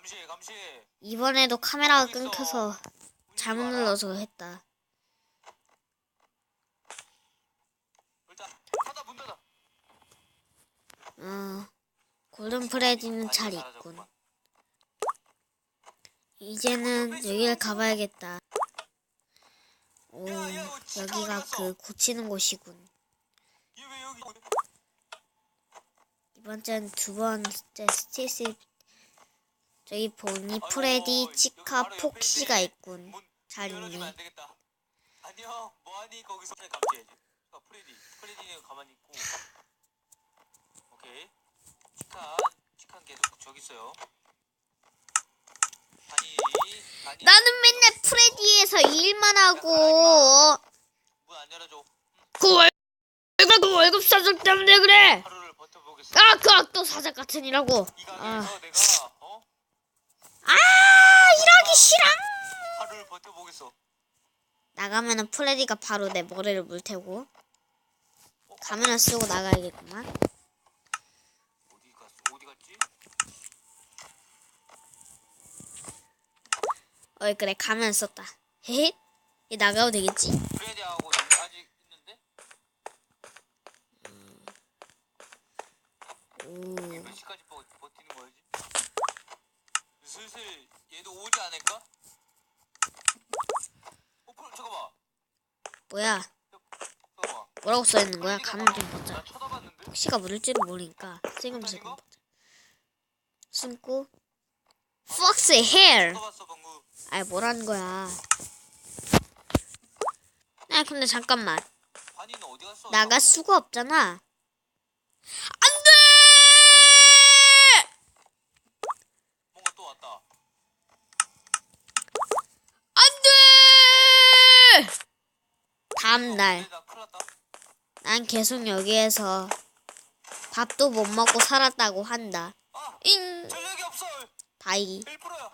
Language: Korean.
감시해 감시해. 이번에도 카메라가 끊겨서 잘못 눌러서 했다. 일단 닫아 문 닫아. 어, 골든 프레디는 잘 있군. 이제는 여기를 가봐야겠다. 오, 여기가 그 고치는 곳이군. 얘 왜 여기? 이번 주는 두 번째 스티스 저기 보니 프레디, 치카, 폭시가 있군. 문잘 열어주면 있네. 안 되겠다. 안녕. 뭐하니 거기서 잘 감시해야지. 자, 프레디. 프레디는 가만히 있고. 오케이. 치칸. 치칸 계속 저기 있어요. 다니. 다니. 나는 맨날 프레디에서 일만 하고 문안 열어줘. 그 월급 그 월급 사정 때문에 그래. 하루를 버텨보겠어. 아, 그 악도 사장 같은 이라고. 이 아, 가게에서 내가 어? 아, 일하기 싫어. 하루를 버텨보겠어. 나가면은 프레디가 바로 내 머리를 물테고 가면을 쓰고 나가야겠구만. 어디 갔어? 어디 갔지? 어이 그래 가면 썼다. 헤헤. 이 나가도 되겠지? 프레디하고 아직 있는데? 오. 얘몇 시까지 버, 버티는 거야지? 슬슬 얘도 오지 않을까? 어, 그럼 잠깐만. 뭐야? 뭐라고 써 있는 거야? 가면 나- 좀 보자. 혹시가 모를 줄은 모르니까 슬금슬금 보자. 숨고 Fox hair. 아이 뭐라는 거야? 아 근데 잠깐만? 나갈 수가 없잖아. 안 다음 날. 나 큰일 났다. 난 계속 여기에서 밥도 못 먹고 살았다고 한다. 아! 잉! 바이 1%야!